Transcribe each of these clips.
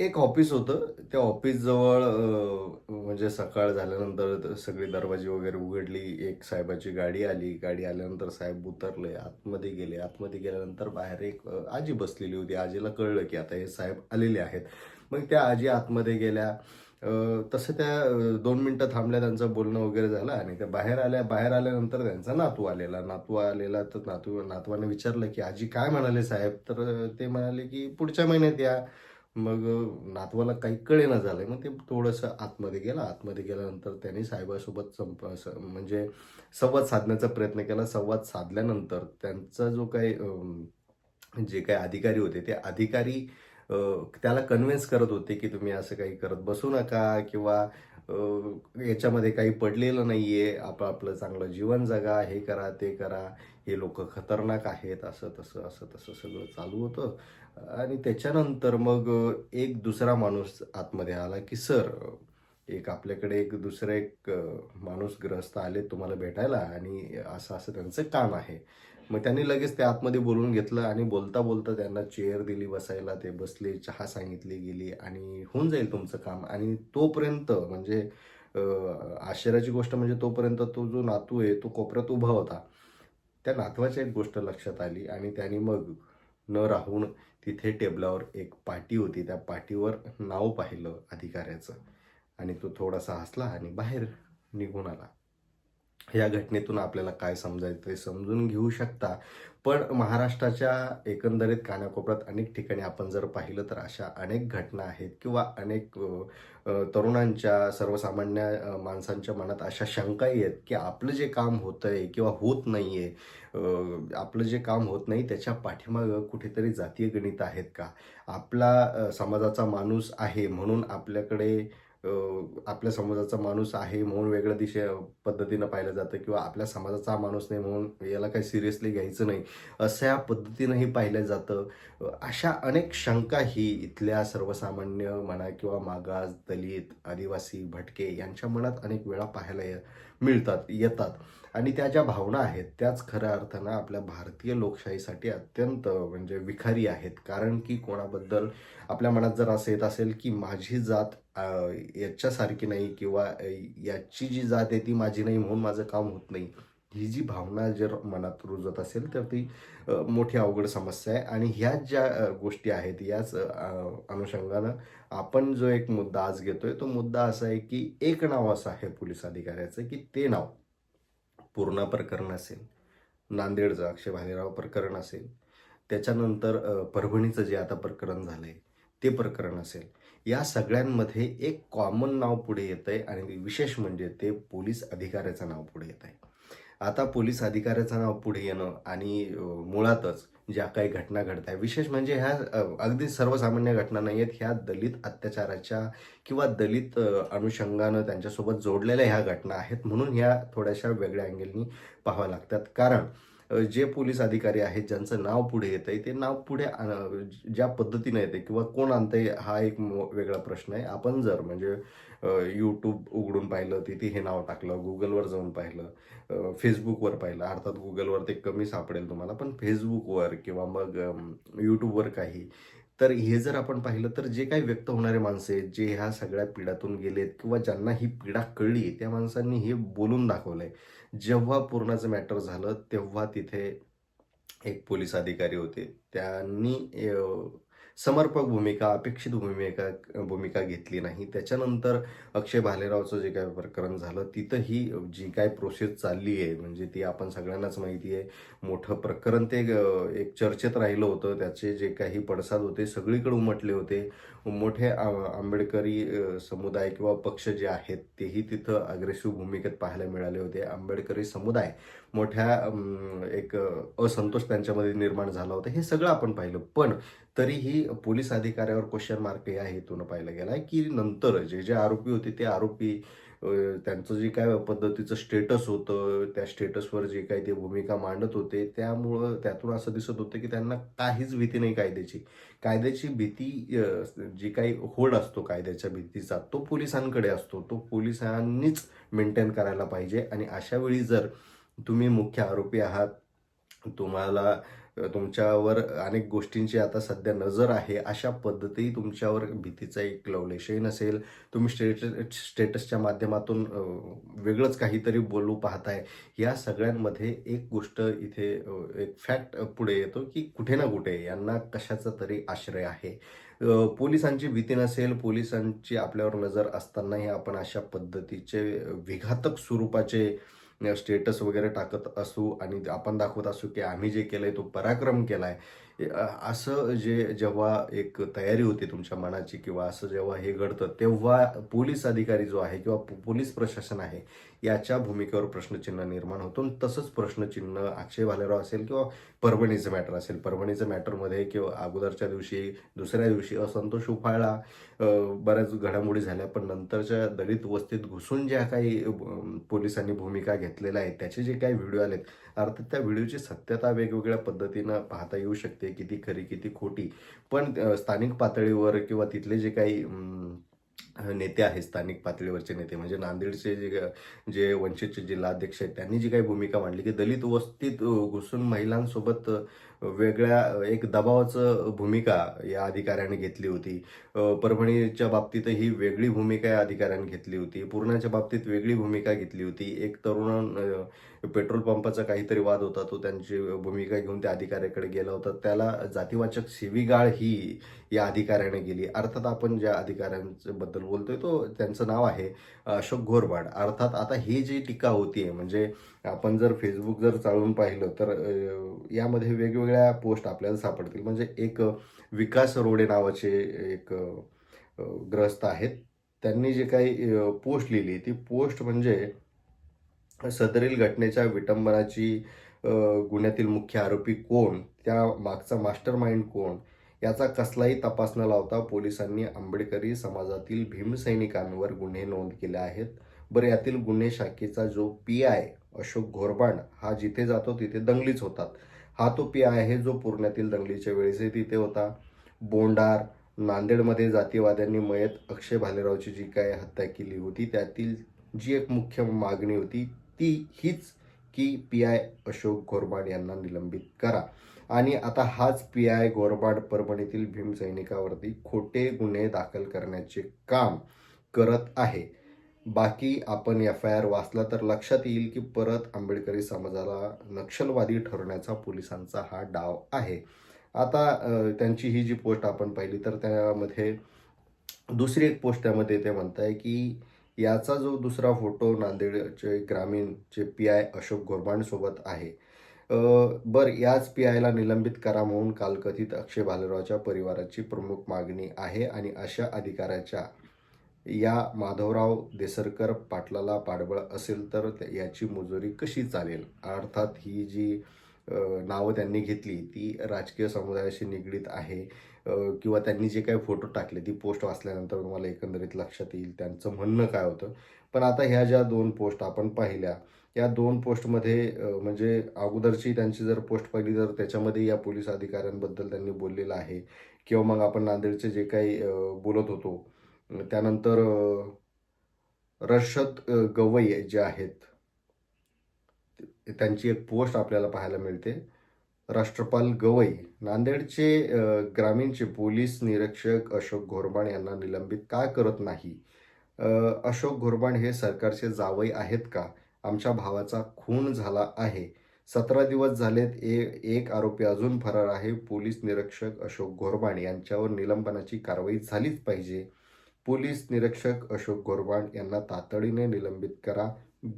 एक ऑफिस होतं. त्या ऑफिसजवळ म्हणजे सकाळ झाल्यानंतर सगळी दरवाजी वगैरे उघडली. एक साहेबाची गाडी आली. गाडी आल्यानंतर साहेब उतरले. आतमध्ये गेले. आतमध्ये गेल्यानंतर बाहेर एक आजी बसलेली होती. आजीला कळलं की आता हे साहेब आलेले आहेत. मग त्या आजी आतमध्ये गेल्या. तसं त्या दोन मिनटं थांबल्या. त्यांचं बोलणं वगैरे झालं आणि त्या बाहेर आल्या. बाहेर आल्यानंतर त्यांचा नातू आलेला. नातू आलेला तर नातू नातवाने विचारलं की आजी काय म्हणाले साहेब? तर ते म्हणाले की पुढच्या महिन्यात या. मग नातवाला काही कळेना झालं मग ते थोडंसं आतमध्ये गेला. आतमध्ये गेल्यानंतर त्यांनी साहेबासोबत संप म्हणजे संवाद साधण्याचा प्रयत्न केला. संवाद साधल्यानंतर त्यांचा जो काही जे काही अधिकारी होते ते अधिकारी त्याला कन्व्हिन्स करत होते की तुम्ही असं काही करत बसू नका किंवा याच्यामध्ये काही पडलेलं नाही आहे आपलं चांगलं जीवन जगा हे करा ते करा. हे लोक खतरनाक आहेत. असं तसं असं तसं सगळं चालू होतं. आणि त्याच्यानंतर मग एक दुसरा माणूस आतमध्ये आला की सर एक आपल्याकडे एक दुसरा एक माणूस ग्रस्त आले तुम्हाला भेटायला आणि असं असं त्यांचं काम आहे. मग त्यांनी लगेच ते आतमध्ये बोलून घेतलं आणि बोलता बोलता त्यांना चेअर दिली बसायला ते बसले चहा सांगितली गेली आणि होऊन जाईल तुमचं काम. आणि तोपर्यंत म्हणजे आश्चर्याची गोष्ट म्हणजे तोपर्यंत तो जो नातू आहे तो कोपऱ्यात उभा होता. त्या नातवाची एक गोष्ट लक्षात आली आणि त्यांनी मग न राहून तिथे टेबलावर एक पाटी होती. त्या पाटीवर नाव पाहिलं अधिकाऱ्याचं. आणि तो थोडासा हसला आणि बाहेर निघून आला. या घटनेतून आपल्याला काय समजायचं ते समजून घेऊ शकता. पण महाराष्ट्राच्या एकंदरीत कानाकोपऱ्यात अनेक ठिकाणी आपण जर पाहिलं तर अशा अनेक घटना आहेत किंवा अनेक तरुणांच्या सर्वसामान्य माणसांच्या मनात अशा शंकाही आहेत की आपलं जे काम होतं आहे किंवा होत नाही आहे आपलं जे काम होत नाही त्याच्या पाठीमागं कुठेतरी जातीय गणित आहेत का? आपला समाजाचा माणूस आहे म्हणून आपल्याकडे आपल्या समाजाचा माणूस आहे म्हणून वेगळ्या दिशे पद्धतीनं पाहिलं जातं किंवा आपल्या समाजाचा माणूस नाही म्हणून याला काही सिरियसली घ्यायचं नाही. असं या पद्धतीनंही पाहिलं जातं. अशा अनेक शंका ही इथल्या सर्वसामान्य म्हणा किंवा मागास दलित आदिवासी भटके यांच्या मनात अनेक वेळा पाहायला मिळतात येतात. आणि त्या ज्या भावना आहेत त्याच खऱ्या अर्थानं आपल्या भारतीय लोकशाहीसाठी अत्यंत म्हणजे विखारी आहेत. कारण की कोणाबद्दल आपल्या मनात जर असं येत असेल की माझी जात याच्यासारखी नाही किंवा याची जी जात आहे ती माझी नाही म्हणून माझं काम होत नाही. ही जी भावना जर मनात रुजत असेल तर ती मोठी अवघड समस्या आहे. आणि ह्याच ज्या गोष्टी आहेत याच अनुषंगानं आपण जो एक मुद्दा आज घेतोय तो मुद्दा असा आहे की एक नाव असं आहे पोलीस अधिकाऱ्याचं की ते नाव पूर्णा प्रकरण असेल नांदेडचं अक्षय भालेराव प्रकरण असेल. त्याच्यानंतर परभणीचं जे आता प्रकरण झालं आहे ते प्रकरण असेल. या सगळ्यांमध्ये एक कॉमन नाव पुढे येत आहे आणि विशेष म्हणजे ते पोलीस अधिकाऱ्याचं नाव पुढे येत आहे आता पोलीस अधिकाऱ्याचं नाव पुढे येणं आणि मुळातच ज्या काही घटना घडत आहे विशेष म्हणजे ह्या अगदी सर्वसामान्य घटना नाही आहेत ह्या दलित अत्याचाराच्या किंवा दलित अनुषंगानं त्यांच्यासोबत जोडलेल्या ह्या घटना आहेत म्हणून ह्या थोड्याशा वेगळ्या अँगलनी पाहाव्या लागतात. कारण जे पोलीस अधिकारी आहेत ज्यांचं नाव पुढे येत आहे ते नाव पुढे ज्या पद्धतीने येते किंवा कोण आणतंय हा एक वेगळा प्रश्न आहे. आपण जर म्हणजे यूट्यूब उघडून पाहिलं तिथे हे नाव टाकलं गुगलवर जाऊन पाहिलं फेसबुकवर पाहिलं अर्थात गुगलवर ते कमी सापडेल तुम्हाला पण फेसबुकवर किंवा मग यूट्यूबवर काही तर हे जर आपण पाहिलं तर जे काही व्यक्त होणारे माणसे आहेत जे ह्या सगळ्या पिढ्यातून गेलेत किंवा ज्यांना ही पिढा कळली त्या माणसांनी हे बोलून दाखवलंय. जेव्हा पूर्णाचं मॅटर झालं तेव्हा तिथे एक पोलीस अधिकारी होते. त्यांनी समर्पक भूमिका अपेक्षित भूमिका भूमिका घेतली नाही. त्याच्यानंतर अक्षय भालेरावचं जे काय प्रकरण झालं तिथंही जी काय प्रोसेस चालली आहे म्हणजे ती आपण सगळ्यांनाच माहिती आहे. मोठं प्रकरण ते एक चर्चेत राहिलं होतं. त्याचे जे काही पडसाद होते सगळीकडे उमटले होते. मोठे आंबेडकरी समुदाय किंवा पक्ष जे आहेत तेही तिथं अग्रेसिव्ह भूमिकेत पाहायला मिळाले होते. आंबेडकरी समुदाय मोठ्या एक असंतोष त्यांच्यामध्ये निर्माण झाला होता. हे सगळं आपण पाहिलं. पण तरीही पोलीस अधिकाऱ्यावर क्वेश्चन मार्क या हेतून पाहिला गेला आहे की नंतर जे जे आरोपी होते ते आरोपी त्यांचं जे काय पद्धतीचं स्टेटस होतं त्या स्टेटसवर जे काही ते भूमिका मांडत होते त्यामुळं त्यातून असं दिसत होतं की त्यांना काहीच भीती नाही कायद्याची. कायद्याची भीती जी काही होड असतो कायद्याच्या भीतीचा तो पोलिसांकडे असतो. तो पोलिसांनीच मेंटेन करायला पाहिजे आणि अशा वेळी जर तुम्ही मुख्य आरोपी आहात तुम्हाला तुमच्यावर अनेक गोष्टींची आता सध्या नजर आहे अशा पद्धती तुमच्यावर भीतीचा एक लवलेशही नसेल. तुम्ही स्टेटस स्टेटसच्या माध्यमातून वेगळंच काहीतरी बोलू पाहताय. या सगळ्यांमध्ये एक गोष्ट इथे एक फॅक्ट पुढे येतो की कुठे ना कुठे यांना कशाचा तरी आश्रय आहे. पोलिसांची भीती नसेल पोलिसांची आपल्यावर नजर असतानाही आपण अशा पद्धतीचे विघातक स्वरूपाचे स्टेटस वगैरे टाकत असू आणि आपण दाखवत असू की आम्ही जे केलं आहे तो पराक्रम केला आहे असं जे जेव्हा एक तयारी होती तुमच्या मनाची किंवा असं जेव्हा हे घडतं तेव्हा पोलीस अधिकारी जो आहे किंवा पोलीस प्रशासन आहे याच्या भूमिकेवर प्रश्नचिन्ह निर्माण होतो. आणि तसंच प्रश्नचिन्ह अक्षय भालेराव असेल किंवा परभणीचं मॅटर असेल. परभणीचं मॅटरमध्ये किंवा अगोदरच्या दिवशी दुसऱ्या दिवशी असंतोष उफाळला. बऱ्याच घडामोडी झाल्या पण नंतरच्या दलित वस्तीत घुसून ज्या काही पोलिसांनी भूमिका घेतलेल्या आहेत त्याचे जे काही व्हिडिओ आलेत अर्थात त्या व्हिडिओची सत्यता वेगवेगळ्या पद्धतीनं पाहता येऊ शकते. किती खरी किती खोटी. पण स्थानिक पातळीवर किंवा तिथले जे काही नेते आहेत स्थानिक पातळीवरचे नेते म्हणजे नांदेडचे जे जे वंचितचे जिल्हाध्यक्ष आहेत त्यांनी जी काही भूमिका मांडली की दलित वस्तीत घुसून महिलांसोबत वेगळ्या एक दबावाचं भूमिका या अधिकाऱ्याने घेतली होती. परभणीच्या परभणीच्या बाबतीतही वेगळी भूमिका या अधिकाऱ्याने घेतली होती. पूर्णाच्या बाबतीत वेगळी भूमिका घेतली होती. एक तरुण पेट्रोल पंपाचा काहीतरी वाद होता तो त्यांची भूमिका घेऊन त्या अधिकाऱ्याकडे गेला होता. त्याला जातीवाचक शिवीगाळ ही या अधिकाऱ्याने गेली अर्थात आपण ज्या अधिकाऱ्यांबद्दल बोलतोय तो त्यांचं नाव आहे अशोक घोरबाड. अर्थात आता ही जी टीका होतीये म्हणजे आपण जर फेसबुक जर चालवून पाहिलं तर यामध्ये वेगवेगळ्या वेगवेगळ्या पोस्ट आपल्याला सापडतील. म्हणजे एक विकास रोडे नावाचे एक ग्रस्त आहेत. त्यांनी जे काही पोस्ट लिहिली ती पोस्ट म्हणजे सदरील घटनेच्या विटंबनाची गुन्ह्यातील मुख्य आरोपी कोण त्या मागचा मास्टर माइंड कोण याचा कसलाही तपास न लावता पोलिसांनी आंबेडकरी समाजातील भीमसैनिकांवर गुन्हे नोंद केले आहेत. बरं यातील गुन्हे शाखेचा जो पी आय अशोक घोरबाण हा जिथे जातो तिथे दंगलीच होतात. हा तो पी आय आहे जो पुरण्यातील दंगलीच्या वेळेसही तिथे होता. बोंडार नांदेडमध्ये जातीवाद्यांनी मयत अक्षय भालेरावची जी काय हत्या केली होती त्यातील जी एक मुख्य मागणी होती ती हीच की पी आय अशोक घोरबाड यांना निलंबित करा. आणि आता हाच पी आय घोरबाड परभणीतील भीम सैनिकावरती खोटे गुन्हे दाखल करण्याचे काम करत आहे. बाकी आपण एफ आय आर वाचला तर लक्षात येईल की परत आंबेडकरी समाजाला नक्षलवादी ठरवण्याचा पोलिसांचा हा डाव आहे. आता त्यांची ही जी पोस्ट आपण पाहिली तर त्यामध्ये दुसरी एक पोस्ट त्यामध्ये ते म्हणत आहे की याचा जो दुसरा फोटो नांदेडचे ग्रामीणचे पी आय अशोक गोरबांसोबत आहे. बर याच पी आयला निलंबित करा म्हणून कालकथित अक्षय भालेरावच्या परिवाराची प्रमुख मागणी आहे आणि अशा अधिकाऱ्याच्या या माधवराव देसरकर पाटलाला पाठबळ असेल तर याची मुजोरी कशी चालेल? अर्थात ही जी नावं त्यांनी घेतली ती राजकीय समुदायाशी निगडीत आहे किंवा त्यांनी जे काही फोटो टाकले ती पोस्ट वाचल्यानंतर तुम्हाला एकंदरीत लक्षात येईल त्यांचं म्हणणं काय होतं. पण आता ह्या ज्या दोन पोस्ट आपण पाहिल्या या दोन पोस्टमध्ये म्हणजे अगोदरची त्यांची जर पोस्ट पाहिली तर त्याच्यामध्ये या पोलीस अधिकाऱ्यांबद्दल त्यांनी बोललेलं आहे. किंवा मग आपण नांदेडचे जे काही बोलत होतो त्यानंतर रशद गवई जे आहेत त्यांची एक पोस्ट आपल्याला पाहायला मिळते. राष्ट्रपाल गवई नांदेडचे ग्रामीणचे पोलीस निरीक्षक अशोक घोरबाण यांना निलंबित का करत नाही? अशोक घोरबाण हे सरकारचे जावई आहेत का? आमच्या भावाचा खून झाला आहे. सतरा दिवस झालेत ए एक आरोपी अजून फरार आहे. पोलीस निरीक्षक अशोक घोरबाण यांच्यावर निलंबनाची कारवाई झालीच पाहिजे. पोलीस निरीक्षक अशोक गोरवाण यांना तातडीने निलंबित करा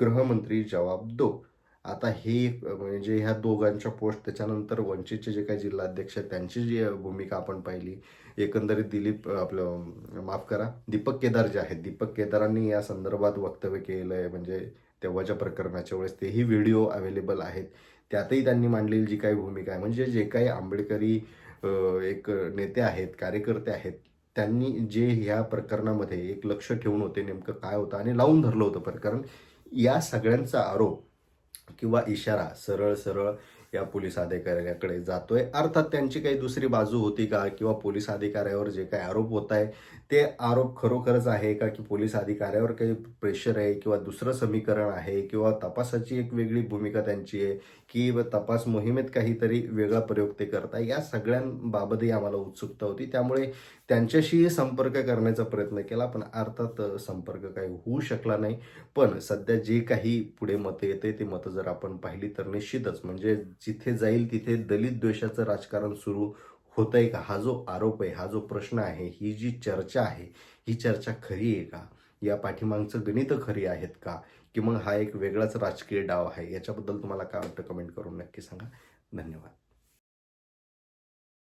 गृहमंत्री जवाब दो. आता हे म्हणजे ह्या दोघांच्या पोस्ट त्याच्यानंतर वंचितचे जे काही जिल्हाध्यक्ष आहेत त्यांची जी भूमिका आपण पाहिली एकंदरीत दिलीप आपलं माफ करा दीपक केदार जे आहेत दीपक केदारांनी या संदर्भात वक्तव्य केलं आहे म्हणजे तेव्हाच्या प्रकरणाच्या वेळेस तेही व्हिडिओ अवेलेबल आहेत. त्यातही त्यांनी मांडलेली जी काही भूमिका आहे म्हणजे जे काही आंबेडकरी एक नेते आहेत कार्यकर्ते आहेत त्यांनी जे ह्या प्रकरणामध्ये एक लक्ष ठेवून होते नेमकं काय होतं आणि लावून धरलं होतं. प्रकरण या सगळ्यांचा आरोप किंवा इशारा सरळ सरळ या पोलीस अधिकाऱ्याकडे जातोय. अर्थात त्यांची काही दुसरी बाजू होती का? किंवा पोलीस अधिकाऱ्यावर जे काही आरोप होत आहे ते आरोप खरोखरच आहे का की पोलीस अधिकाऱ्यावर काही प्रेशर आहे किंवा दुसरं समीकरण आहे? किंवा तपासाची एक वेगळी भूमिका त्यांची आहे की व तपास मोहिमेत काहीतरी वेगळा प्रयोग ते करताय? या सगळ्यांबाबतही आम्हाला उत्सुकता होती. त्यामुळे त्यांच्याशी संपर्क करण्याचा प्रयत्न केला पण अर्थात संपर्क काही होऊ शकला नाही. पण सध्या जे काही पुढे मतं येते ते मतं जर आपण पाहिली तर निश्चितच म्हणजे जिथे जाईल तिथे दलित द्वेषाचं राजकारण सुरू होतंय का? हा जो आरोप आहे हा जो प्रश्न आहे ही जी चर्चा आहे ही चर्चा खरी आहे का? या पाठीमागचं गणित खरी आहेत का? की मग हा एक वेगळाच राजकीय डाव आहे? याच्याबद्दल तुम्हाला काय वाटतं कमेंट करून नक्की सांगा. धन्यवाद.